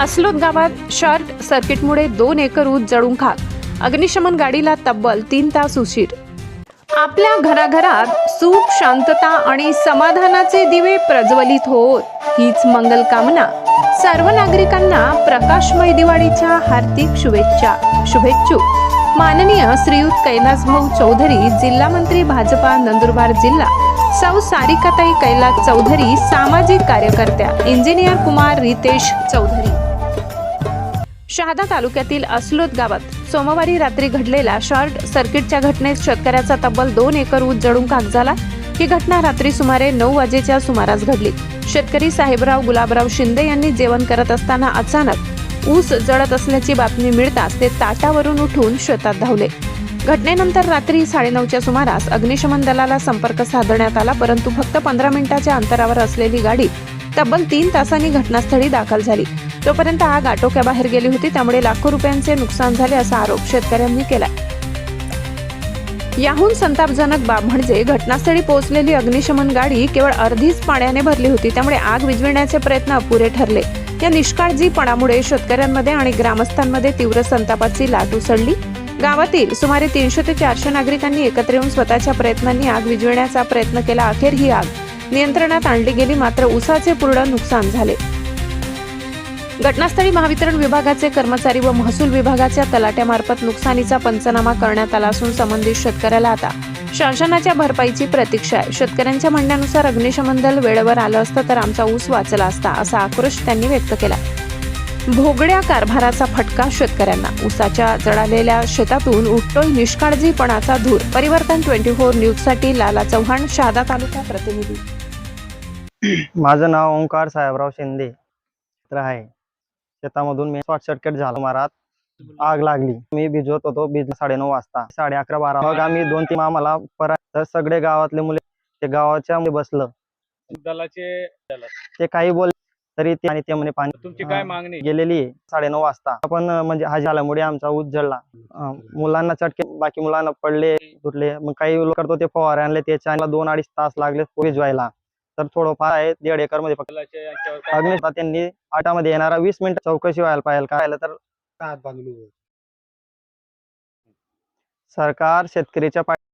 असलोद गावात शॉर्ट सर्किटमुळे दोन एकर ऊस जळून खाक. अग्निशमन गाडीला तब्बल तीन तास उशीर. आपल्या घराघरात सुख शांतता आणि समाधानाचे दिवे प्रज्वलित होत. हीच मंगल कामना. सर्व नागरिकांना प्रकाशमय दिवाळीच्या हार्दिक शुभेच्छा. शुभेच्छुक. माननीय श्रीयुत कैलास भाऊ चौधरी जिल्हा मंत्री भाजपा नंदुरबार जिल्हा. सौ सारिकाताई कैलास चौधरी सामाजिक कार्यकर्त्या इंजिनियर कुमार रितेश चौधरी. शहादा तालुक्यातील असलोद गावात सोमवारी रात्री घडलेल्या शॉर्ट सर्किटच्या घटनेत शेतकऱ्याचा तब्बल दोन एकर ऊस जळून खाक झाला. ही घटना रात्री सुमारे नऊ वाजेच्या सुमारास घडली. शेतकरी साहेबराव गुलाबराव शिंदे यांनी जेवण करत असताना अचानक ऊस जळत असल्याची बातमी मिळताच ते ताटावरून उठून शेतात धावले. घटनेनंतर रात्री साडेनऊच्या सुमारास अग्निशमन दलाला संपर्क साधण्यात आला परंतु फक्त पंधरा मिनिटाच्या अंतरावर असलेली गाडी तब्बल तीन तासांनी घटनास्थळी दाखल झाली. तोपर्यंत आग आटोक्याबाहेर गेली होती. त्यामुळे लाखो रुपयांचे नुकसान झाले असा आरोप शेतकऱ्यांनी केला याहून संतापजनक बाब म्हणजे घटनास्थळी पोहोचलेली अग्निशमन गाडी केवळ अर्धीच पाण्याने भरली होती. त्यामुळे आग विझविण्याचे प्रयत्न अपुरे ठरले. या निष्काळजीपणामुळे शेतकऱ्यांमध्ये आणि ग्रामस्थांमध्ये तीव्र संतापाची लाट उसळली. गावातील सुमारे तीनशे ते चारशे नागरिकांनी एकत्र येऊन स्वतःच्या प्रयत्नांनी आग विझविण्याचा प्रयत्न केला. अखेर ही आग नियंत्रणात आणली गेली. मात्र उसाचे पूर्ण नुकसान झाले. घटनास्थळी महावितरण विभागाचे कर्मचारी व महसूल विभागाच्या तलाट्यामार्फत नुकसानीचा पंचनामा करण्यात आला असून संबंधित शेतकऱ्याला आता शासनाच्या भरपाईची प्रतीक्षा आहे. शेतकऱ्यांच्या म्हणण्यानुसार अग्निशमन दल वेळेवर आलं असतं तर आमचा ऊस वाचला असता असा आक्रोश त्यांनी व्यक्त केला. भोगड्या कारभाराचा फटका शेतकऱ्यांना. ऊसाच्या जळालेल्या शेतातून उठतोय निष्काळजीपणाचा धूर. परिवर्तन ट्वेंटी फोर न्यूजसाठी लाला चव्हाण शहादा तालुका प्रतिनिधी. माझं नाव ओंकार साहेबराव शिंदे आहे. शेतामधून मी शॉर्ट सर्किट झाला. मारात आग लागली. मी भिजवत होतो. भिज साडेनऊ वाजता. साडे अकरा बारा. मग आम्ही दोन तीन आम्हाला परत सगळे गावातले मुले ते गावाच्या बसलं. दलाचे ते काही बोल तरी ते आणि ते म्हणे पाणी. तुमची काय. मागणी? गेलेली आहे. साडेनऊ वाजता. आपण म्हणजे हा झाल्यामुळे आमचा ऊस जळला मुलांना चटके बाकी मुलांना पडले तुटले मग काही करतो ते फवारे आणले. त्याच्या दोन अडीच तास लागले भिजवायला. तर थोडंफार आहे दीड एकरमध्ये फक्त अग्निशमन त्यांनी आटामध्ये येणारा वीस मिनिट चौकशी व्हायला पाहिजे काय तर. सरकार शेतकरीच्या पाठी